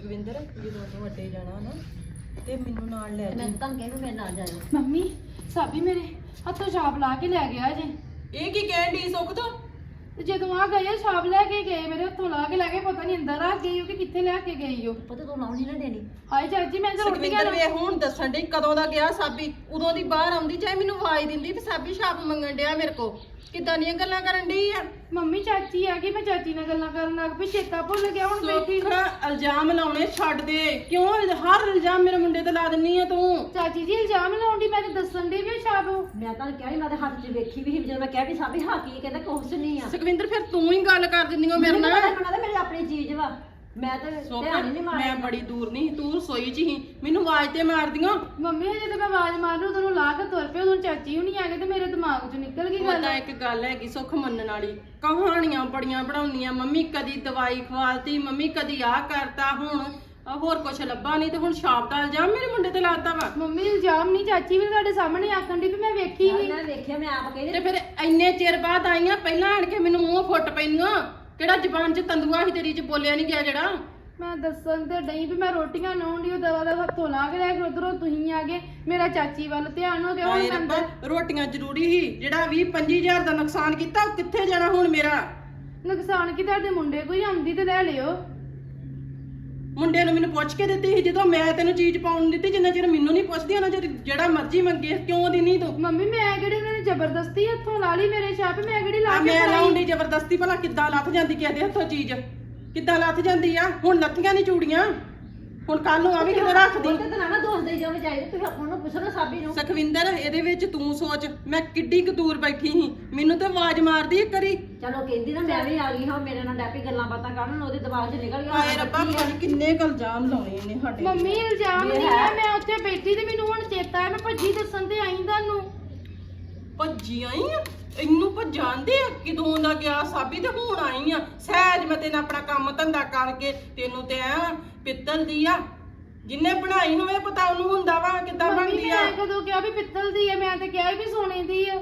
ਸੁਖਵਿੰਦਰ ਜਦੋਂ ਤੂੰ ਅੱਡੇ ਜਾਣਾ ਨਾ ਤੇ ਮੈਨੂੰ ਨਾਲ ਲੈ ਮੈਂ ਤਾਂ ਕਿਹਾ ਵੀ ਮੇਰੇ ਨਾਲ ਜਾਇਓ ਮੰਮੀ ਸਾਬੀ ਮੇਰੇ ਹੱਥੋਂ ਛਾਪ ਲਾ ਕੇ ਲੈ ਗਿਆ ਜੇ। ਇਹ ਕੀ ਕਹਿਣ ਦੀ ਸੁੱਖ ਤੋਂ? ਤੇ ਜਦੋਂ ਆ ਗਏ ਛਾਪ ਲੈ ਕੇ ਗਏ ਮੇਰੇ ਹੱਥੋਂ ਲਾ ਕੇ ਲੈ ਕੇ ਪਤਾ ਨਹੀਂ ਅੰਦਰ ਆ ਗਈ ਉਹ ਕਿ ਕਿੱਥੇ ਲੈ ਕੇ ਗਈ ਉਹ ਪਤਾ ਤੂੰ ਲਾਉਣੀ ਨਾ ਦੇਣੀ। ਹਾਏ ਚਾਚੀ ਮੈਂ ਤਾਂ ਰੋਟੀਆਂ ਸੁਖਵਿੰਦਰ ਵੇ ਹੁਣ ਦੱਸਣ ਡਈ ਕਦੋਂ ਦਾ ਗਿਆ ਸਾਬੀ? ਉਦੋਂ ਦੀ ਬਾਹਰ ਆਉਂਦੀ ਚਾਹੇ ਮੈਨੂੰ ਆਵਾਜ਼ ਦਿੰਦੀ ਵੀ ਸਾਬੀ ਛਾਪ ਮੰਗਣ ਡਿਆ ਮੇਰੇ ਕੋ ਕਿੱਦਾਂ ਦੀਆਂ ਗੱਲਾਂ ਕਰਨ ਡਈ ਆ? ਮੰਮੀ ਚਾਚੀ ਆ ਗਈ ਮੈਂ ਚਾਚੀ ਨਾਲ ਗੱਲਾਂ ਕਰਨ ਲੱਗ ਪਈ ਚੇਤਾ ਭੁੱਲ ਗਿਆ ਹੁਣ ਬੈਠੀ ਸੁੱਖ ਇਲਜ਼ਾਮ ਲਾਉਣੇ ਛੱਡ ਦੇ। ਕਿਉਂ ਹਰ ਇਲਜ਼ਾਮ ਮੇਰੇ ਮੁੰਡੇ ਤੇ ਲਾ ਦਿੰਨੀ ਆ ਤੂੰ? ਚਾਚੀ ਜੀ ਇਲਜ਼ਾਮ ਲਾਉਂਦੀ ਮੈਂ ਤਾਂ ਦੱਸਣ ਦੀ ਵੀ ਛਾਪ। ਮੈਂ ਤਾਂ ਕਿਹਾ ਸੀ ਮੈਂ ਤਾਂ ਹੱਥ 'ਚ ਵੇਖੀ ਵੀ ਸੀ ਜਦੋਂ ਮੈਂ ਕਿਹਾ ਵੀ ਸਾਬੀ ਹਾਂ ਕੀ ਕਹਿੰਦਾ ਕੁਛ ਨਹੀਂ ਆ। ਸੁਖਵਿੰਦਰ ਫਿਰ ਤੂੰ ਹੀ ਗੱਲ ਕਰ ਦਿੰਦੀ ਓ ਮੇਰੇ ਮੈਨੂੰ ਨਾਲ। ਪਤਾ ਮੇਰੀ ਆਪਣੀ ਚੀਜ਼ ਵਾ। ਮੈਂ ਤਾਂ ਧਿਆਨ ਹੀ ਨਹੀਂ ਮੈਂ ਮਾਰਿਆ ਬੜੀ ਦੂਰ ਨਹੀਂ ਤੂੰ ਰਸੋਈ 'ਚ ਹੀ। ਮੈਨੂੰ ਆਵਾਜ਼ ਤੇ ਮਾਰਦੀਆਂ। ਮੰਮੀ ਹਜੇ ਤਾਂ ਮੈਂ ਆਵਾਜ਼ ਮਾਰ ਰਹੀ ਉਦੋਂ ਨੂੰ ਲਾ ਕੇ ਤੁਰ ਪਈ ਉਦੋਂ ਚਾਚੀ ਹੁਣੀ ਆ ਗਏ ਤੇ ਮੇਰੇ ਦਿਮਾਗ 'ਚੋਂ ਨਿਕਲ ਗਈ ਗੱਲ। ਤਾਂ ਇੱਕ ਗੱਲ ਹੈਗੀ ਸੁੱਖ ਮੰਨਣ ਵਾਲੀ। ਕਹਾਣੀਆਂ ਬੜੀਆਂ ਬਣਾਉਂਦੀਆਂ ਮੰਮੀ ਕਦੀ ਦਵਾਈ ਖਵਾਲਤੀ ਮੰਮੀ ਕਦੀ ਆਹ ਕਰਤਾ ਹੁਣ ਆਹ ਹੋਰ ਕੁਛ ਲੱਭਾ ਨਹੀਂ ਤੇ ਹੁਣ ਛਾਪ ਦਾ ਇਲਜ਼ਾਮ ਮੇਰੇ ਮੁੰਡੇ ਤੇ ਲਾਤਾ ਵਾ। ਮੰਮੀ ਇਲਜ਼ਾਮ ਨਹੀਂ ਚਾਚੀ ਵੀ ਤੁਹਾਡੇ ਸਾਹਮਣੇ ਆਖਣ ਦੀ ਵੀ ਮੈਂ ਵੇਖੀ ਨਹੀਂ ਮੈਂ ਵੇਖਿਆ ਮੈਂ ਆਪ ਕਹਿੰਦੀ ਤੇ ਫਿਰ ਇੰਨੇ ਚਿਰ ਬਾਅਦ ਆਈਆਂ ਪਹਿਲਾਂ ਆਣ ਕੇ ਮੈਨੂੰ ਮੂੰਹ ਫੁੱਟ ਪੈਂਦੀਆਂ। ਕਿਹੜਾ ਜ਼ਬਾਨ 'ਚ ਤੰਦੂਆ ਸੀ ਤੇਰੀ 'ਚ ਬੋਲਿਆ ਨਹੀਂ ਗਿਆ ਜਿਹੜਾ? ਮੈਂ ਦੱਸਣ ਤੇ ਡਈ ਵੀ ਮੈਂ ਰੋਟੀਆਂ ਲਾਉਣ ਦੀ ਉਹ ਦਵਾ ਦਾ ਹੱਥੋਂ ਲਾ ਕੇ ਲੈ ਕੇ ਉਧਰੋਂ ਤੁਸੀਂ ਆ ਗਏ ਮੇਰਾ ਚਾਚੀ ਵੱਲ ਧਿਆਨ ਹੋ ਗਿਆ ਹੁਣ ਹਾਏ ਰੱਬਾ ਅੰਦਰ ਰੋਟੀਆਂ ਜ਼ਰੂਰੀ ਸੀ ਜਿਹੜਾ 20 25000 ਦਾ ਨੁਕਸਾਨ ਕੀਤਾ ਉਹ ਕਿੱਥੇ ਜਾਣਾ ਹੁਣ ਮੇਰਾ? ਨੁਕਸਾਨ ਕੀ ਤੁਹਾਡੇ ਮੁੰਡੇ ਕੋਈ ਆਉਂਦੀ ਤੇ ਲੈ ਲਿਓ। ਮੁੰਡੇ ਨੂੰ ਮੈਨੂੰ ਪੁੱਛ ਕੇ ਦਿੱਤੀ ਸੀ ਜਦੋਂ ਮੈਂ ਤੈਨੂੰ ਚੀਜ਼ ਪਾਉਣ ਨੂੰ ਦਿੱਤੀ ਜਿੰਨਾ ਚਿਰ ਮੈਨੂੰ ਨਹੀਂ ਪੁੱਛਦੀ ਉਹਨਾਂ ਚਿਰ ਜਿਹੜਾ ਮਰਜ਼ੀ ਮੰਗੇ ਕਿਉਂ ਦੀ ਨਹੀਂ ਤੂੰ? ਮੰਮੀ ਮੈਂ ਕਿਹੜੀ ਉਹਨਾਂ ਨੇ ਜ਼ਬਰਦਸਤੀ ਹੱਥੋਂ ਲਾ ਲਈ ਮੇਰੇ ਛਾਪ? ਮੈਂ ਕਿਹੜੀ ਲਾ ਆ ਕੇ ਮੈਂ? ਲਾਉਣ ਦੀ ਜ਼ਬਰਦਸਤੀ ਭਲਾ ਕਿੱਦਾਂ ਲੱਥ ਜਾਂਦੀ ਕਿਸੇ ਦੇ ਹੱਥੋਂ ਚੀਜ਼? ਕਿੱਦਾਂ ਲੱਥ ਜਾਂਦੀ ਆ? ਹੁਣ ਲੱਥੀਆਂ ਨਹੀਂ ਚੂੜੀਆਂ? ਹੁਣ ਕੱਲ ਨੂੰ ਆ ਵੀ ਕਿਤੇ ਰੱਖਦੀ? ਉਹਦੇ ਤਾਂ ਨਾ ਨਾ ਦੋਸਤ ਦੇ ਜਾਵੇ ਚਾਹੀਦੇ ਤੁਸੀਂ ਆਪਾਂ ਨੂੰ ਪੁੱਛੋ ਨਾ ਸਾਬੀ ਨੂੰ। ਸੁਖਵਿੰਦਰ ਇਹਦੇ ਵਿੱਚ ਤੂੰ ਸੋਚ ਮੈਂ ਕਿੱਡੀ ਕੁ ਦੂਰ ਬੈਠੀ ਸੀ। ਮੈਨੂੰ ਤੇ ਆਵਾਜ਼ ਮਾਰਦੀ ਇੱਕ ਕਰੀ ਚਲੋ ਕਹਿੰਦੀ ਨਾ ਮੈਂ ਵੀ ਆ ਗਈ ਹਾਂ ਮੇਰੇ ਨਾਲ ਡੈਪੀ ਗੱਲਾਂ ਬਾਤਾਂ ਕਰਨ ਉਹਦੇ ਦਿਮਾਗ 'ਚ ਨਿਕਲ ਗਿਆ। ਹਾਏ ਰੱਬਾ ਪਤਾ ਨੀ ਕਿੰਨੇ ਕੁ ਇਲਜ਼ਾਮ ਲਾਉਣੇ ਇਹਨੇ ਸਾਡੇ ਮੰਮੀ ਇਲਜ਼ਾਮ ਨਹੀਂ ਹੈ। ਮੈਂ ਉੱਥੇ ਬੈਠੀ ਤੇ ਮੈਨੂੰ ਹੁਣ ਚੇਤਾ ਆਇਆ ਮੈਂ ਭੱਜੀ ਦੱਸਣ ਤੇ ਆਈ ਤੁਹਾਨੂੰ। ਭੱਜੀ ਆਈ ਆ? ਇਹਨੂੰ ਭਜਾਉਂਦੇ ਆ? ਕਿਦੋਂ ਦਾ ਗਿਆ? ਸਾਬੀ ਤੇ ਹੁਣ ਆਈ ਆ? ਸਹਿਜ ਮੈਂ ਤੈਨੂੰ ਆਪਣਾ ਕੰਮ ਧੰਦਾ ਕਰਕੇ ਤੈਨੂੰ ਤੇ ਐ ਪਿੱਤਲ ਦੀ ਆ। ਜਿੰਨੇ ਬਣਾਈ ਹੋਵੇ ਪਤਾ ਉਹਨੂੰ ਹੁੰਦਾ ਵਾ ਕਿੱਦਾਂ ਮੰਮੀ ਬਣਦੀ ਆ। ਮੈਂ ਕਦੋਂ ਕਿਹਾ ਵੀ ਪਿੱਤਲ ਦੀ ਹੈ ਮੈਂ ਤਾਂ ਕਿਹਾ ਵੀ ਸੋਨੇ ਦੀ ਹੈ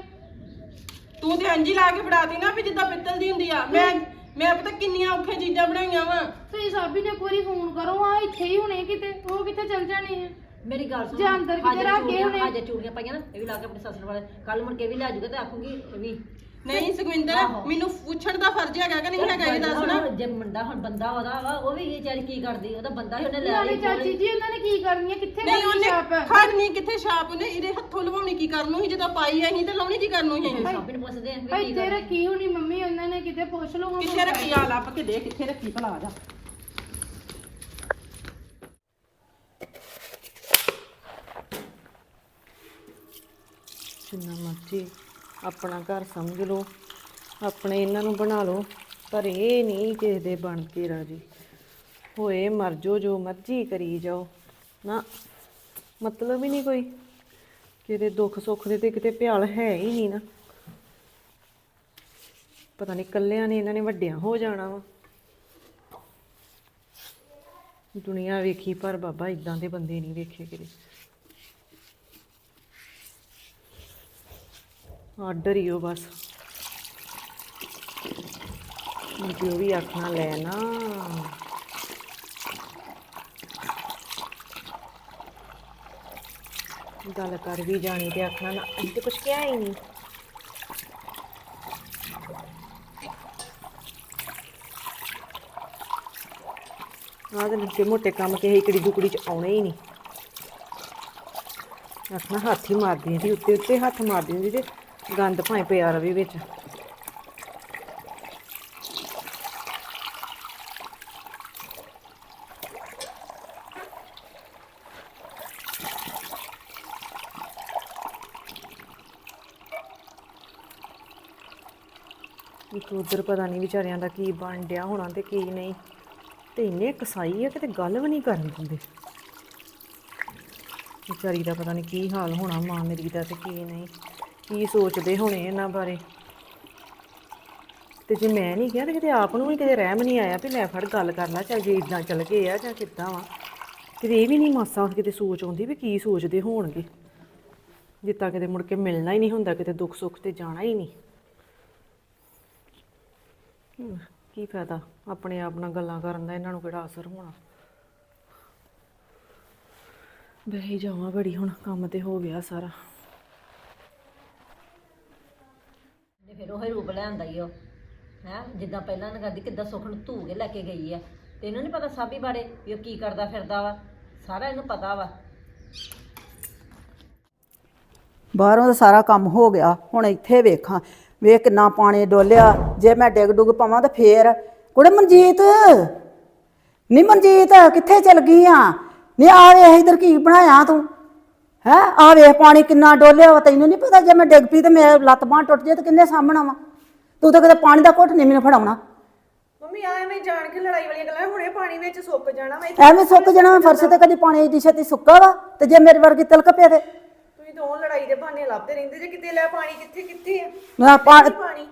ਤੂੰ ਤੇ ਅੰਜੀ ਲਾ ਕੇ ਫੜਾਤੀ ਨਾ ਵੀ ਜਿੱਦਾਂ ਪਿੱਤਲ ਦੀ ਹੁੰਦੀ ਆ। ਮੈਂ ਮੈਂ ਪਤਾ ਕਿੰਨੀਆਂ ਔਖੀਆਂ ਚੀਜ਼ਾਂ ਬਣਾਈਆਂ ਵਾ। ਤੁਸੀਂ ਸਾਬੀ ਨੇ ਇੱਕ ਵਾਰੀ ਫੋਨ ਕਰੋ ਆ ਇੱਥੇ ਹੀ ਹੁਣੇ ਕਿਤੇ ਉਹ ਕਿੱਥੇ ਚੱਲ ਜਾਣੇ ਆ। ਮੇਰੀ ਗੱਲ ਸੁਣ ਜੇ ਅੰਦਰ ਕਿਤੇ ਰੱਖ ਗਏ ਹੋਣੇ। ਹਾਜੇ ਚੂੜੀਆਂ ਪਾਈਆਂ ਨਾ ਇਹ ਵੀ ਲਾ ਕੇ ਆਪਣੇ ਸੱਸਰ ਵਾਲੇ। ਕੱਲ ਮੁੜ ਕੇ ਵੀ ਲੈ ਜਾਊਗਾ ਤੇ ਆਖੂਗੀ ਇਹ ਵੀ ਨਹੀਂ ਸੁਖਵਿੰਦਰ ਆਹੋ। ਮੈਨੂੰ ਪੁੱਛਣ ਦਾ ਫਰਜ਼ ਹੈਗਾ ਕਿ ਨਹੀਂ ਹੈਗਾ ਇਹ ਦੱਸ ਨਾ। ਹੁਣ ਜੇ ਮੁੰਡਾ ਹੁਣ ਬੰਦਾ ਉਹਦਾ ਵਾ ਉਹ ਵੀ ਇਹ ਚਾਰੀ ਕੀ ਕਰਦੀ ਉਹਦਾ ਬੰਦਾ ਹੀ ਉਹਨੇ ਲੈ ਨਾਲੇ ਲਈ ਚਾਚੀ ਜੀ ਉਹਨਾਂ ਨੇ ਕੀ ਕਰਨੀ ਹੈ? ਕਿੱਥੇ ਨਹੀਂ ਕਰਨੀ ਉਹਨੇ ਛਾਪ? ਖੜ ਨਹੀਂ ਕਿੱਥੇ ਛਾਪ ਉਹਨੇ? ਇਹਦੇ ਹੱਥੋਂ ਲਵਾਉਣੀ ਕੀ ਕਰਨੂ ਸੀ ਜਦੋਂ ਪਾਈ ਅਸੀਂ ਤੇ ਲਾਉਣੀ ਕੀ ਕਰਨੂ ਸੀ ਸਾਬੀ ਨੂੰ ਪੁੱਛਦੇ ਆ ਵੀ ਕੀ ਇੱਥੇ ਰੱਖੀ ਹੋਣੀ ਮੰਮੀ ਉਹਨਾਂ ਨੇ ਕਿਤੇ ਪੁੱਛ ਲਓ ਹੁਣ ਕਿੱਥੇ ਰੱਖੀ? ਆ ਲੱਭ ਕੇ ਦੇ ਕਿੱਥੇ ਰੱਖੀ ਭਲਾ ਆ ਜਾ। ਜਿੰਨਾ ਮਰਜ਼ੀ ਆਪਣਾ ਘਰ ਸਮਝ ਲਓ, ਆਪਣੇ ਇਹਨਾਂ ਨੂੰ ਬਣਾ ਲਓ, ਪਰ ਇਹ ਨਹੀਂ ਕਿਸੇ ਦੇ ਬਣ ਕੇ ਰਾਜੀ। ਹੋਏ ਮਰ ਜੋ ਜੋ ਮਰਜ਼ੀ ਕਰੀ ਜਾਓ। ਨਾ, ਮਤਲਬ ਹੀ ਨਹੀਂ ਕੋਈ। ਕਿਤੇ ਦੁੱਖ ਸੁੱਖ ਦੇ ਤੇ ਕਿਤੇ ਭਿਆਲ ਹੈ ਹੀ ਨਹੀਂ ਨਾ। ਪਤਾ ਨਹੀਂ ਕੱਲਿਆਂ ਨੇ ਇਹਨਾਂ ਨੇ ਵੱਡਿਆਂ ਹੋ ਜਾਣਾ ਵਾ। ਦੁਨੀਆ ਵੇਖੀ, ਪਰ ਬਾਬਾ ਇਦਾਂ ਦੇ ਬੰਦੇ ਨਹੀਂ ਵੇਖੇ ਕਿਤੇ। ਆਰਡਰ ਹੀ ਉਹ ਬਸ। ਹੁਣ ਜੋ ਵੀ ਆਖਣਾ ਲੈਣਾ ਗੱਲ ਕਰ ਵੀ ਜਾਣੀ ਤੇ ਆਖਣਾ ਨਾ, ਅਸੀਂ ਤੇ ਕੁਝ ਕਿਹਾ ਹੀ ਨਹੀਂ। ਆਹ ਤੇ ਨਿੱਕੇ ਮੋਟੇ ਕੰਮ ਕਿਸੇ ਕਿੜੀ ਦੁਕੜੀ ਚ ਆਉਣੇ ਹੀ ਨਹੀਂ। ਆਖਣਾ ਹੱਥ ਹੀ ਮਾਰਦੀ ਹੁੰਦੀ ਉੱਤੇ ਉੱਤੇ ਹੱਥ ਮਾਰਦੀ ਹੁੰਦੀ ਤੇ ਗੰਦ ਭਾਵੇਂ ਪਿਆ ਰਵੇ ਵਿੱਚ। ਇੱਕ ਉਧਰ ਪਤਾ ਨਹੀਂ ਵਿਚਾਰਿਆਂ ਦਾ ਕੀ ਬਣ ਡਿਆ ਹੋਣਾ ਤੇ ਕੀ ਨਹੀਂ। ਤੇ ਇੰਨੇ ਕਸਾਈ ਆ ਕਿਤੇ ਗੱਲ ਵੀ ਨਹੀਂ ਕਰਨ ਦਿੰਦੇ। ਵਿਚਾਰੀ ਦਾ ਪਤਾ ਨਹੀਂ ਕੀ ਹਾਲ ਹੋਣਾ, ਮਾਂ ਮੇਰੀ ਦਾ ਤੇ ਕੀ ਨਹੀਂ। ਕੀ ਸੋਚਦੇ ਹੋਣੇ ਇਹਨਾਂ ਬਾਰੇ? ਤੇ ਜੇ ਮੈਂ ਨਹੀਂ ਕਿਹਾ ਤੇ ਕਿਤੇ ਆਪ ਨੂੰ ਵੀ ਕਿਤੇ ਰਹਿਮ ਨਹੀਂ ਆਇਆ ਵੀ ਲੈ ਫੜ ਗੱਲ ਕਰ ਲੈ, ਚੱਲ ਜੇ ਇਦਾਂ ਚੱਲ ਗਏ ਆ ਜਾਂ ਕਿੱਦਾਂ ਵਾ। ਕਿਤੇ ਇਹ ਵੀ ਨਹੀਂ ਮਾਸਾ ਕਿਤੇ ਸੋਚ ਆਉਂਦੀ ਵੀ ਕੀ ਸੋਚਦੇ ਹੋਣਗੇ। ਜਿੱਤਾਂ ਕਿਤੇ ਮੁੜ ਕੇ ਮਿਲਣਾ ਹੀ ਨਹੀਂ ਹੁੰਦਾ, ਕਿਤੇ ਦੁੱਖ ਸੁੱਖ ਤੇ ਜਾਣਾ ਹੀ ਨਹੀਂ। ਕੀ ਫਾਇਦਾ ਆਪਣੇ ਆਪ ਨਾਲ ਗੱਲਾਂ ਕਰਨ ਦਾ, ਇਹਨਾਂ ਨੂੰ ਕਿਹੜਾ ਅਸਰ ਹੋਣਾ। ਬਹਿ ਜਾਵਾਂ ਬੜੀ ਹੁਣ, ਕੰਮ ਤੇ ਹੋ ਗਿਆ ਸਾਰਾ ਤੇ ਫਿਰ ਉਹ ਹੀ ਰੂਪ ਲਿਆਂਦਾ ਹੀ ਉਹ, ਹੈ, ਜਿੱਦਾਂ ਪਹਿਲਾਂ ਨਾ ਕਰਦੀ ਕਿੱਦਾਂ ਸੁੱਖ ਨੂੰ ਧੂ ਕੇ ਲੈ ਕੇ ਗਈ ਆ। ਤੇ ਇਹਨੂੰ ਨਹੀਂ ਪਤਾ ਸਾਬੀ ਬਾਰੇ ਵੀ ਉਹ ਕੀ ਕਰਦਾ ਫਿਰਦਾ ਵਾ, ਸਾਰਾ ਇਹਨੂੰ ਪਤਾ ਵਾ। ਬਾਹਰੋਂ ਤਾਂ ਸਾਰਾ ਕੰਮ ਹੋ ਗਿਆ, ਹੁਣ ਇੱਥੇ ਵੇਖਾਂ। ਵੇਖ ਕਿੰਨਾ ਪਾਣੀ ਡੋਲਿਆ, ਜੇ ਮੈਂ ਡਿੱਗ ਡੁੱਗ ਪਾਵਾਂ ਤਾਂ ਫੇਰ। ਕੁੜੇ ਮਨਜੀਤ? ਨੀ ਮਨਜੀਤ, ਕਿੱਥੇ ਚਲ ਗਈ ਆ? ਨੀ ਆ ਵੇਖ ਇਧਰ ਕੀ ਬਣਾਇਆ ਤੂੰ? ਹੈ? ਆ ਵੇਖ ਪਾਣੀ ਕਿੰਨਾ ਡੋਲਿਆ ਵਾ ਤੈਨੂੰ ਨਹੀਂ ਪਤਾ ਜੇ ਮੈਂ ਡਿੱਗ ਪਈ ਤੇ ਮੇਰੇ ਲੱਤ ਬਾਂਹ ਟੁੱਟ ਜੇ ਤੇ ਕਿੰਨੇ ਸਾਹਮਣਾ ਵਾ। ਤੂੰ ਤਾਂ ਕਦੇ ਪਾਣੀ ਦਾ ਘੁੱਟ ਨਹੀਂ ਮੈਨੂੰ ਫੜਾਉਣਾ। ਮੰਮੀ ਆ ਐਵੇਂ ਜਾਣ ਕੇ ਲੜਾਈ ਵਾਲੀਆਂ ਗੱਲਾਂ ਹੁਣੇ ਪਾਣੀ ਵਿੱਚ ਸੁੱਕ ਜਾਣਾ ਮੈਂ ਐਵੇਂ ਸੁੱਕ ਜਾਣਾ ਮੈਂ ਫਰਸ਼ ਤੇ ਕਦੀ ਪਾਣੀ ਦੀ ਛੇਤੀ ਸੁੱਕਾ ਵਾ ਤੇ ਜੇ ਮੇਰੇ ਵਰਗੀ ਤਿਲਕ ਪਿਆ ਤੇ। ਤੁਸੀਂ ਦੋ ਲੜਾਈ ਦੇ ਬਹਾਨੇ ਲੱਭਦੇ ਰਹਿੰਦੇ ਜੇ ਕਿਤੇ ਲੈ ਪਾਣੀ ਕਿੱਥੇ ਕਿੱਥੇ ਆ? ਮੈਂ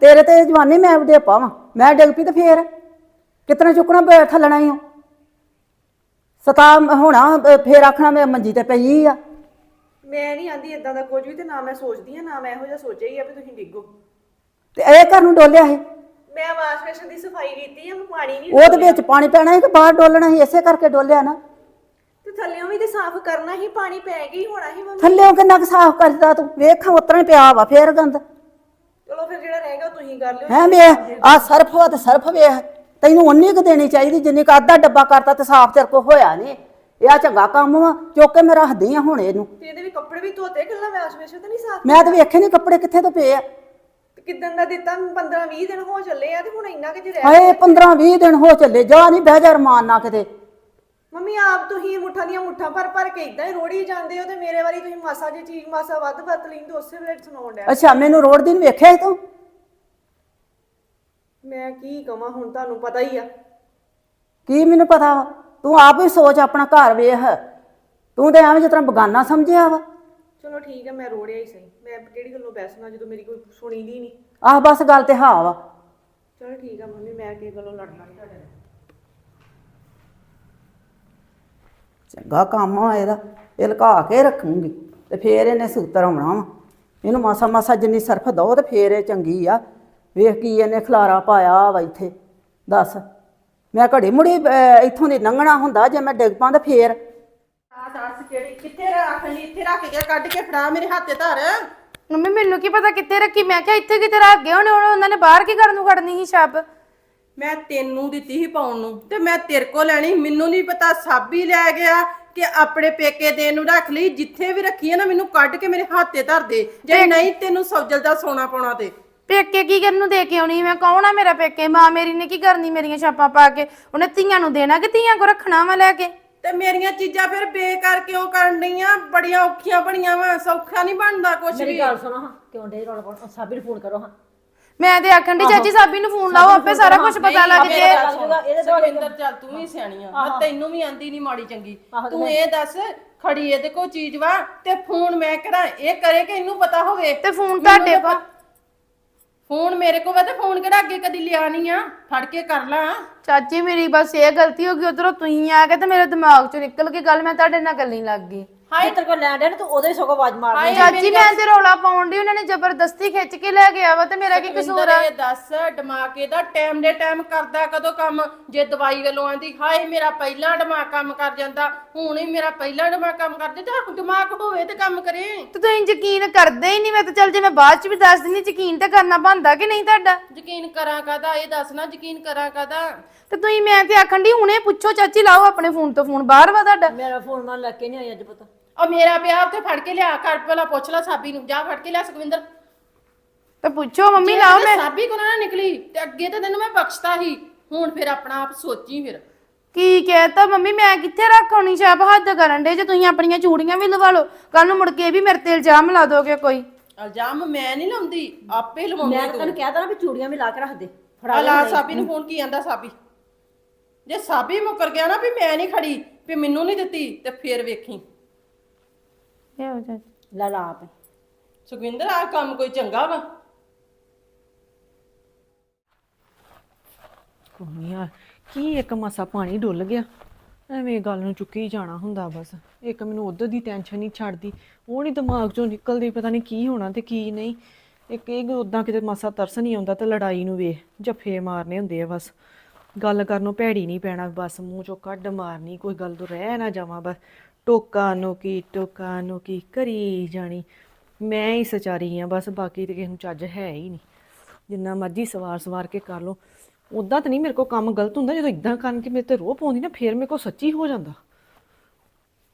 ਤੇਰੇ ਤੇ ਜਵਾਨੀ ਮੈਂ ਦੇ ਪਾਵਾਂ ਮੈਂ ਡਿੱਗ ਪਈ ਤੇ ਫੇਰ। ਕਿਤਨਾ ਚੁੱਕਣਾ ਬੈ ਥੱਲਣਾ ਹੀ ਸਤਾ ਹੋਣਾ ਫੇਰ ਆਖਣਾ ਮੈਂ ਮੰਜੀ ਤੇ ਪਈ ਆ। ਮੈਂ ਨਹੀਂ ਆਂਦੀ ਇਦਾਂ ਦਾ ਕੁਝ ਵੀ ਤੇ ਨਾ ਮੈਂ ਸੋਚਦੀ ਆ ਨਾ ਮੈਂ ਇਹੋ ਜਿਹਾ ਸੋਚਿਆ ਹੀ ਆ ਵੀ ਤੁਸੀਂ ਡਿੱਗੋ। ਤੇ ਇਹ ਘਰ ਨੂੰ ਡੋਲਿਆ ਸੀ? ਮੈਂ ਵਾਸ਼ ਬੇਸ਼ਨ ਦੀ ਸਫ਼ਾਈ ਕੀਤੀ ਆ ਮੈਂ ਪਾਣੀ ਨਹੀਂ ਉਹਦੇ ਵਿੱਚ ਪਾਣੀ ਪੈਣਾ ਸੀ ਕਿ ਬਾਹਰ ਡੋਲਣਾ ਸੀ? ਇਸੇ ਕਰਕੇ ਡੋਲਿਆ ਨਾ। ਤੇ ਥੱਲਿਓਂ ਵੀ ਤੇ ਸਾਫ਼ ਕਰਨਾ ਹੀ ਪਾਣੀ ਪੈ ਗਈ ਹੋਣਾ ਹੀ ਮੰਮੀ। ਥੱਲੇੋਂ ਕਿੰਨਾ ਕੁ ਸਾਫ਼ ਕਰਦਾ ਤੂੰ? ਵੇਖਾਂ ਉਤਰਾ ਹੀ ਪਿਆ ਵਾ ਫੇਰ ਗੰਦ। ਚਲੋ ਫਿਰ ਜਿਹੜਾ ਰਹਿ ਗਿਆ ਉਹ ਤੁਸੀਂ ਕਰ ਲਿਓ। ਹੈ ਵੇ ਆ ਸਰਫ ਵਾ ਤੇ ਸਰਫ ਵੇਖ ਤੈਨੂੰ ਉਨੀ ਕੁ ਦੇਣੀ ਚਾਹੀਦੀ ਜਿੰਨੀ ਕੁ ਅੱਧਾ ਡੱਬਾ ਕਰਤਾ ਤੇ ਸਾਫ਼ ਤੇਰੇ ਕੋ ਹੋਇਆ ਨਹੀਂ ਇਹ ਆ ਚੰਗਾ ਕੰਮ ਵਾ ਚੁੱਕ ਕੇ ਮੈਂ ਰੱਖਦੀ ਆ ਹੁਣ ਇਹਨੂੰ। ਤੇ ਇਹਦੇ ਵੀ ਕੱਪੜੇ ਵੀ ਧੋਤੇ ਗੱਲਾਂ ਵਾਸ਼ ਬੇਸ਼ਨ ਤੇ ਨਹੀਂ ਸਾਫ਼ ਮੈਂ ਤਾਂ ਵੇਖੇ ਨਹੀਂ ਕੱਪੜੇ ਕਿੱਥੇ ਤੋਂ ਪਏ ਆ ਕਿਦਾਂ ਦਾ ਦਿੱਤਾ 15 20 ਦਿਨ ਹੋ ਚੱਲੇ ਆ ਤੇ ਹੁਣ ਇੰਨਾ ਕਿ ਜੇ ਰਹਿ ਹਾਏ 15 20 ਦਿਨ ਹੋ ਚੱਲੇ ਜਾ ਨਹੀਂ ਬਹਿ ਜਾ ਰਮਾਨ ਨਾ ਕਿਤੇ। ਮੰਮੀ ਆਪ ਤੁਸੀਂ ਮੁੱਠਾਂ ਦੀਆਂ ਮੁੱਠਾਂ ਭਰ ਭਰ ਕੇ ਇਦਾਂ ਹੀ ਰੋੜੀ ਜਾਂਦੇ ਹੋ ਤੇ ਮੇਰੇ ਵਾਰੀ ਤੁਸੀਂ ਮਾਸਾ ਜੀ ਚੀਜ਼ ਮਾਸਾ ਵੱਧ ਵਰਤ ਲੈਂਦੇ ਉਸੇ ਵੇਲੇ ਸੁਣਾਉਣ ਡਿਆ। ਅੱਛਾ ਮੈਨੂੰ ਰੋਡ ਦਿਨ ਵੇਖਿਆ ਸੀ ਤੂੰ? ਮੈਂ ਕੀ ਕਵਾਂ ਹੁਣ ਤੁਹਾਨੂੰ ਪਤਾ ਹੀ ਆ। ਕੀ ਮੈਨੂੰ ਪਤਾ ਵਾ? ਤੂੰ ਆਪ ਹੀ ਸੋਚ ਆਪਣਾ ਘਰ ਵੇਖ। ਤੂੰ ਤੇ ਐਵੇਂ ਜਿਸ ਤਰ੍ਹਾਂ ਬਗਾਨਾ ਸਮਝਿਆ ਵਾ। ਚਲੋ ਠੀਕ ਹੈ ਮੈਂ ਰੋੜਿਆ ਹੀ ਸਹੀ। ਮੈਂ ਕਿਹੜੀ ਗੱਲੋਂ ਬੈਸਣਾ ਜਦੋਂ ਮੇਰੀ ਕੋਈ ਸੁਣੀ ਦੀ ਨਹੀਂ ਆਹ ਬਸ ਗੱਲ ਤੇ ਹਾਂ ਵਾ। ਚਲੋ ਠੀਕ ਆ ਮੰਮੀ ਮੈਂ ਕਿਹ ਗੱਲੋਂ ਲੜਨਾ ਨਹੀਂ ਤੁਹਾਡੇ ਨਾਲ। ਚੰਗਾ ਕੰਮ ਆ ਇਹਦਾ। ਇਹ ਲੁਕਾ ਕੇ ਰੱਖੂੰਗੀ ਤੇ ਫੇਰ ਇਹਨੇ ਸੂਤਰ ਆਉਣਾ ਵਾ। ਇਹਨੂੰ ਮਾਸਾ ਮਾਸਾ ਜਿੰਨੀ ਸਰਫ ਦੋ ਤੇ ਫੇਰ ਇਹ ਚੰਗੀ ਆ। ਵੇਖ ਕੀ ਇਹਨੇ ਖਲਾਰਾ ਪਾਇਆ ਵਾ ਇੱਥੇ। ਦੱਸ। ਮੈਂ ਘੜੀ ਮੁੜੀ ਇੱਥੋਂ ਦੀ ਲੰਘਣਾ ਹੁੰਦਾ ਜੇ ਮੈਂ ਡਿੱਗ ਪਾਂ ਤੇ ਫੇਰ। ਆ ਦੱਸ ਕਿਹੜੀ ਕਿੱਥੇ ਰੱਖ ਲਈ ਇੱਥੇ ਰੱਖ ਗਿਆ ਕੱਢ ਕੇ ਫੜਾ ਮੇਰੇ ਹੱਥੇ ਧਰ। ਮੰਮੀ ਮੈਨੂੰ ਕੀ ਪਤਾ ਕਿੱਥੇ ਰੱਖੀ? ਮੈਂ ਕਿਹਾ ਇੱਥੇ ਕਿਤੇ ਰੱਖ ਗਏ ਹੋਣੇ ਹੁਣ ਉਹਨਾਂ ਨੇ ਬਾਹਰ ਕੀ ਕਰਨ ਨੂੰ ਖੜਨੀ ਸੀ ਛਾਪ? ਮੈਂ ਤੈਨੂੰ ਦਿੱਤੀ ਸੀ ਪਾਉਣ ਨੂੰ ਤੇ ਮੈਂ ਤੇਰੇ ਕੋ ਲੈਣੀ ਮੈਨੂੰ ਨਹੀਂ ਪਤਾ ਸਾਬੀ ਲੈ ਗਿਆ ਕਿ ਆਪਣੇ ਪੇਕੇ ਦੇਣ ਨੂੰ ਰੱਖ ਲਈ। ਜਿੱਥੇ ਵੀ ਰੱਖੀ ਹੈ ਨਾ ਮੈਨੂੰ ਕੱਢ ਕੇ ਮੇਰੇ ਹੱਥੇ ਧਰ ਦੇ। ਜੇ ਨਹੀਂ ਤੈਨੂੰ ਸੌਜਲ ਦਾ ਸੋਨਾ ਪਾਉਣਾ ਤੇ। ਪੇਕੇ ਕੀ ਕਰਨ ਨੂੰ ਦੇ ਕੇ ਆਉਣੀ? ਮੈਂ ਕੌਣ ਆ ਮੇਰਾ ਪੇਕੇ? ਮਾਂ ਮੇਰੀ ਨੇ ਕੀ ਕਰਨੀ ਮੇਰੀਆਂ ਛਾਪਾਂ ਪਾ ਕੇ? ਉਹਨੇ ਧੀਆਂ ਨੂੰ ਦੇਣਾ ਕਿ ਧੀਆਂ ਕੋ ਰੱਖਣਾ ਵਾ ਲੈ ਕੇ? ਤੇ ਮੇਰੀਆਂ ਚੀਜ਼ਾਂ ਫਿਰ ਬੇਕਾਰ ਕਿਉਂ ਕਰਨ ਡਈਆਂ? ਬੜੀਆਂ ਔਖੀਆਂ ਬਣੀਆਂ ਵਾ ਸੌਖਾ ਨਹੀਂ ਬਣਦਾ ਕੁਝ ਮੇਰੀ ਵੀ। ਗੱਲ ਸੁਣੋ ਹਾਂ ਕਿਉਂ ਡੇ ਰੌਲਾ ਪਾਉਣਾ? ਸਾਬੀ ਨੂੰ ਫੋਨ ਕਰੋ ਹਾਂ। ਮੈਂ ਤੇ ਆਖਣ ਦੀ ਚਾਚੀ ਸਾਬੀ ਨੂੰ ਫੋਨ ਲਾਓ ਆਪੇ ਸਾਰਾ ਕੁਝ ਪਤਾ ਲੱਗ ਜੇ। ਇਹਦੇ ਦੁਆਲੇ ਸੁਖਵਿੰਦਰ ਚੱਲ ਤੂੰ ਵੀ ਸਿਆਣੀ ਆ। ਮੈਂ ਤੈਨੂੰ ਵੀ ਆਂਦੀ ਨਹੀਂ ਮਾੜੀ ਚੰਗੀ। ਤੂੰ ਇਹ ਦੱਸ ਖੜੀ ਇਹਦੇ ਕੋ ਚੀਜ਼ ਵਾ ਤੇ ਫੋਨ ਮੈਂ ਕਰਾਂ ਇਹ ਕਰੇ ਕਿ ਇਹਨੂੰ ਪਤਾ ਹੋਵੇ? ਤੇ ਫੋਨ ਤੁਹਾਡੇ ਕੋ ਫੋਨ ਮੇਰੇ ਕੋਲ ਵਾ ਤੇ ਫੋਨ ਕਿਹੜਾ ਅੱਗੇ ਕਦੀ ਲਿਆ ਨਹੀਂ ਆ? ਫੜ ਕੇ ਕਰ ਲਾ। ਚਾਚੀ ਮੇਰੀ ਬਸ ਇਹ ਗਲਤੀ ਹੋ ਗਈ, ਉਧਰੋਂ ਤੁਸੀਂ ਆ ਕੇ ਤੇ ਮੇਰੇ ਦਿਮਾਗ ਚੋਂ ਨਿਕਲ ਗਈ, ਗੱਲ ਮੈਂ ਤੁਹਾਡੇ ਨਾਲ ਗੱਲਾਂ ਲੱਗ ਗਈ। ਹਾਏ। ਤੇਰੇ ਕੋਲ ਲੈਣ ਦੇ ਤੂੰ ਉਹਦੇ ਸਗੋਂ ਆਵਾਜ਼ ਮਾਰਨੀ ਚਾਚੀ ਮੈਂ ਤੇ ਰੌਲਾ ਪਾਉਣ ਦੀ ਉਹਨਾਂ ਨੇ ਜ਼ਬਰਦਸਤੀ ਖਿੱਚ ਕੇ ਲੈ ਗਿਆ ਵਾ ਤੇ ਮੇਰਾ ਕੀ ਕਸੂਰ ਆ? ਇਹ ਦੱਸ ਦਿਮਾਗ ਇਹਦਾ ਟਾਈਮ ਦੇ ਟਾਈਮ ਕਰਦਾ ਕਦੋਂ ਕੰਮ? ਜੇ ਦਵਾਈ ਵੱਲੋਂ ਆਂਦੀ ਹਾਏ ਮੇਰਾ ਪਹਿਲਾ ਦਿਮਾਗ ਕੰਮ ਕਰ ਜਾਂਦਾ ਹੁਣ ਹੀ ਮੇਰਾ ਪਹਿਲਾ ਦਿਮਾਗ ਕੰਮ ਕਰਦੇ ਤੇ ਦਿਮਾਗ ਹੋਵੇ ਤੇ ਕੰਮ ਕਰੇ। ਤੇ ਤੁਸੀਂ ਯਕੀਨ ਕਰਦੇ ਹੀ ਨਹੀਂ ਮੈਂ ਤਾਂ ਚੱਲ ਜੇ ਮੈਂ ਬਾਅਦ ਚ ਵੀ ਦੱਸ ਦਿੰਦੀ ਯਕੀਨ ਤੇ ਕਰਨਾ ਬੰਦਾ ਕਿ ਨਹੀਂ ਤੁਹਾਡਾ? ਯਕੀਨ ਕਰਾਂ ਕਾਦਾ ਇਹ ਦੱਸਣਾ ਯਕੀਨ ਕਰਾਂ ਕਾਦਾ ਤੇ ਤੁਸੀਂ ਮੈਂ ਤੇ ਆਖਣ ਦੀ ਹੁਣੇ ਪੁੱਛੋ ਚਾਚੀ ਲਾਓ ਆਪਣੇ ਫੋਨ ਤੋਂ ਫੋਨ ਬਾਹਰ ਵਾ ਤੁਹਾਡਾ? ਮੇਰਾ ਫੋਨ ਨਾਲ ਲੈ ਕੇ ਨਹੀਂ ਆਈ ਅੱਜ ਪਤਾ। ਉਹ ਮੇਰਾ ਪਿਆ ਉੱਥੇ ਫੜ ਕੇ ਲਿਆ ਕਰ ਪਹਿਲਾਂ ਪੁੱਛ ਲੈ ਸਾਬੀ ਨੂੰ ਜਾ ਫੜ ਕੇ ਲਿਆ ਸੁਖਵਿੰਦਰ। ਤੇ ਪੁੱਛੋ ਮੰਮੀ ਜੇ ਲਾਓ ਮੈਂ ਸਾਬੀ ਕੋਲ ਨਾ ਨਿਕਲੀ ਤੇ ਅੱਗੇ ਤਾਂ ਤੈਨੂੰ ਮੈਂ ਬਖਸ਼ਤਾ ਸੀ। ਹੁਣ ਫਿਰ ਆਪਣਾ ਆਪ ਸੋਚੀ ਫਿਰ। ਕੀ ਕਹਿਤਾ ਮੰਮੀ ਮੈਂ ਕਿੱਥੇ ਰੱਖ ਆਉਣੀ ਛਾਪ ਹੱਦ ਕਰਨ ਦੇ ਜੇ ਤੁਸੀਂ ਆਪਣੀਆਂ ਚੂੜੀਆਂ ਵੀ ਲਵਾ ਲਓ ਕੱਲ ਨੂੰ ਮੁੜ ਕੇ ਇਹ ਵੀ ਮੇਰੇ ਤੇ ਇਲਜ਼ਾਮ ਲਾ ਦੋਗੇ ਕੋਈ। ਇਲਜ਼ਾਮ ਮੈਂ ਨਹੀਂ ਲਾਉਂਦੀ ਆਪੇ ਮੈਂ ਲਵਾਉਂਦੀ ਤਾਂ ਤੈਨੂੰ ਕਹਿ ਤਾ ਨਾ ਵੀ ਚੂੜੀਆਂ ਵੀ ਲਾ ਕੇ ਰੱਖ ਦੇ ਆ ਲਾ ਸਾਬੀ ਨੂੰ ਫੋਨ ਕੀ ਆਂਦਾ ਸਾਬੀ? ਜੇ ਸਾਬੀ ਮੁੱਕਰ ਗਿਆ ਨਾ ਵੀ ਮੈਂ ਨਹੀਂ ਖੜੀ ਵੀ ਮੈਨੂੰ ਨਹੀਂ ਦਿੱਤੀ ਤੇ ਫੇਰ ਵੇਖੀ। ਹੋ ਚਾਚੀ। ਲੈ ਲਾ ਆਪ ਸੁਖਵਿੰਦਰ ਆ ਕੰਮ ਕੋਈ ਚੰਗਾ ਵਾ? ਕੋਈ ਯਾਰ ਕੀ ਇੱਕ ਮਸਾ ਪਾਣੀ ਡੁੱਲ ਗਿਆ? ਐਵੇਂ ਗੱਲ ਨੂੰ ਚੁੱਕੀ ਜਾਣਾ ਹੁੰਦਾ ਬਸ। ਇੱਕ ਮੈਨੂੰ ਉਧਰ ਦੀ ਟੈਨਸ਼ਨ ਨਹੀਂ ਛੱਡਦੀ। ਉਹ ਨਹੀਂ ਦਿਮਾਗ ਚੋਂ ਨਿਕਲਦੀ ਪਤਾ ਨਹੀਂ ਕੀ ਹੋਣਾ ਤੇ ਕੀ ਨਹੀਂ। ਇੱਕ ਇਹ ਉਦਾਂ ਕਿਤੇ ਮਸਾ ਤਰਸ ਨਹੀਂ ਆਉਂਦਾ ਤੇ ਲੜਾਈ ਨੂੰ ਵੇਖ ਜੱਫੇ ਮਾਰਨੇ ਹੁੰਦੇ ਆ ਬਸ। ਗੱਲ ਕਰਨ ਭੈੜੀ ਨਹੀਂ ਪੈਣਾ ਬਸ ਮੂੰਹ ਚੋਂ ਕੱਢ ਮਾਰਨੀ ਕੋਈ ਗੱਲ ਤੋਂ ਰਹਿ ਨਾ ਜਾਵਾਂ ਬਸ। ਟੋਕਾ ਨੋਕੀ ਟੋਕਾ ਨੋਕੀ ਕਰੀ ਜਾਣੀ। ਮੈਂ ਹੀ ਸਚਾਰੀ ਆ ਬਸ ਬਾਕੀ ਤੇ ਕਿਸੇ ਨੂੰ ਚੱਜ ਹੈ ਹੀ ਨਹੀਂ। ਜਿੰਨਾ ਮਰਜ਼ੀ ਸਵਾਰ ਸਵਾਰ ਕੇ ਕਰ ਲੋ ਉਦਾਂ ਤਾਂ ਨਹੀਂ ਮੇਰੇ ਕੋਲ ਕੰਮ ਗਲਤ ਹੁੰਦਾ, ਜਦੋਂ ਇਦਾਂ ਕਰਨ ਕੇ ਮੇਰੇ ਤੇ ਰੋਹ ਪਾਉਂਦੀ ਨਾ, ਫਿਰ ਮੇਰੇ ਕੋਲ ਸੱਚੀ ਹੋ ਜਾਂਦਾ।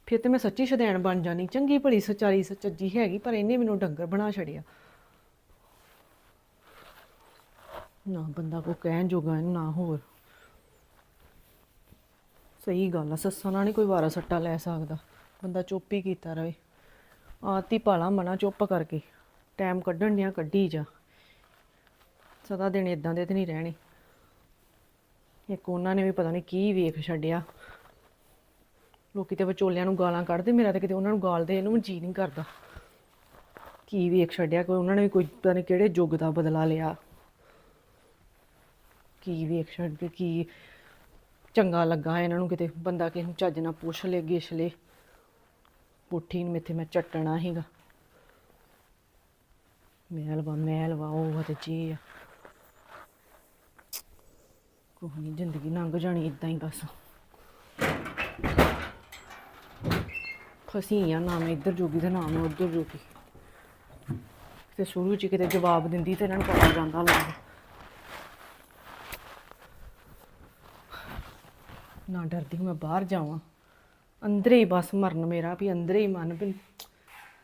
ਫਿਰ ਤੇ ਮੈਂ ਸੱਚੀ ਸ਼ਦੈਣ ਬਣ ਜਾਣੀ ਚੰਗੀ ਭਲੀ ਸਚਾਰੀ ਸੱਚੀ ਹੈਗੀ, ਪਰ ਇਹਨੇ ਮੈਨੂੰ ਡੰਗਰ ਬਣਾ ਛੜਿਆ ਨਾ ਬੰਦਾ ਕੋ ਕਹਿਣ ਜੋਗਾ ਨਾ ਹੋਰ। ਸਹੀ ਗੱਲ ਆ, ਸੱਸਾਂ ਨਾਲ ਨਹੀਂ ਕੋਈ ਵਾਰਾ ਸੱਟਾ ਲੈ ਸਕਦਾ, ਬੰਦਾ ਚੁੱਪ ਹੀ ਕੀਤਾ ਰਵੇ। ਆਤੀ ਪਾਲਾ ਮਨਾ ਚੁੱਪ ਕਰਕੇ ਟਾਈਮ ਕੱਢਣ ਦੀਆਂ ਕੱਢੀ ਜਾ। ਸਦਾ ਦਿਨ ਇਦਾਂ ਦੇ ਤੇ ਨਹੀਂ ਰਹਿਣੇ। ਇੱਕ ਉਹਨਾਂ ਨੇ ਵੀ ਪਤਾ ਨਹੀਂ ਕੀ ਵੇਖ ਛੱਡਿਆ। ਲੋਕੀ ਤੇ ਵਿਚੋਲਿਆਂ ਨੂੰ ਗਾਲਾਂ ਕੱਢਦੇ, ਮੇਰਾ ਤੇ ਕਿਤੇ ਉਹਨਾਂ ਨੂੰ ਗਾਲ ਦੇ ਇਹਨੂੰ ਜੀ ਨਹੀਂ ਕਰਦਾ। ਕੀ ਵੇਖ ਛੱਡਿਆ ਕੋਈ, ਉਹਨਾਂ ਨੇ ਵੀ ਕੋਈ ਪਤਾ ਨਹੀਂ ਕਿਹੜੇ ਯੁੱਗ ਦਾ ਬਦਲਾ ਲਿਆ। ਕੀ ਵੇਖ ਛੱਡ ਕੇ, ਕੀ ਚੰਗਾ ਲੱਗਾ ਇਹਨਾਂ ਨੂੰ ਕਿਤੇ ਬੰਦਾ ਕਿਸੇ ਨੂੰ ਚੱਜ ਨਾਲ ਪੁੱਛ ਲੇ, ਗਿਛ ਲੇ। ਪੁੱਠੀ ਨੂੰ ਇੱਥੇ ਮੈਂ ਚੱਟਣਾ ਸੀਗਾ। ਮੈਲ ਵਾ ਮੈਲ ਵਾ ਉਹ ਤੇ ਜੀ ਆ। ਕੋਈ ਨਹੀਂ ਜ਼ਿੰਦਗੀ ਲੰਘ ਜਾਣੀ ਇਦਾਂ ਹੀ ਬਸ। ਫਸੀ ਆ ਨਾ ਮੈਂ ਇੱਧਰ ਜੋਗੀ ਤੇ ਨਾ ਮੈਂ ਉੱਧਰ ਜੋਗੀ। ਤੇ ਸ਼ੁਰੂ ਚ ਕਿਤੇ ਜਵਾਬ ਦਿੰਦੀ ਤੇ ਇਹਨਾਂ ਨੂੰ ਪਤਾ ਜਾਂਦਾ ਲੱਗਦਾ ਨਾ ਡਰਦੀ ਮੈਂ ਬਾਹਰ ਜਾਵਾਂ। ਅੰਦਰ ਹੀ ਬਸ ਮਰਨ ਮੇਰਾ ਵੀ, ਅੰਦਰ ਹੀ ਮਨ ਵੀ।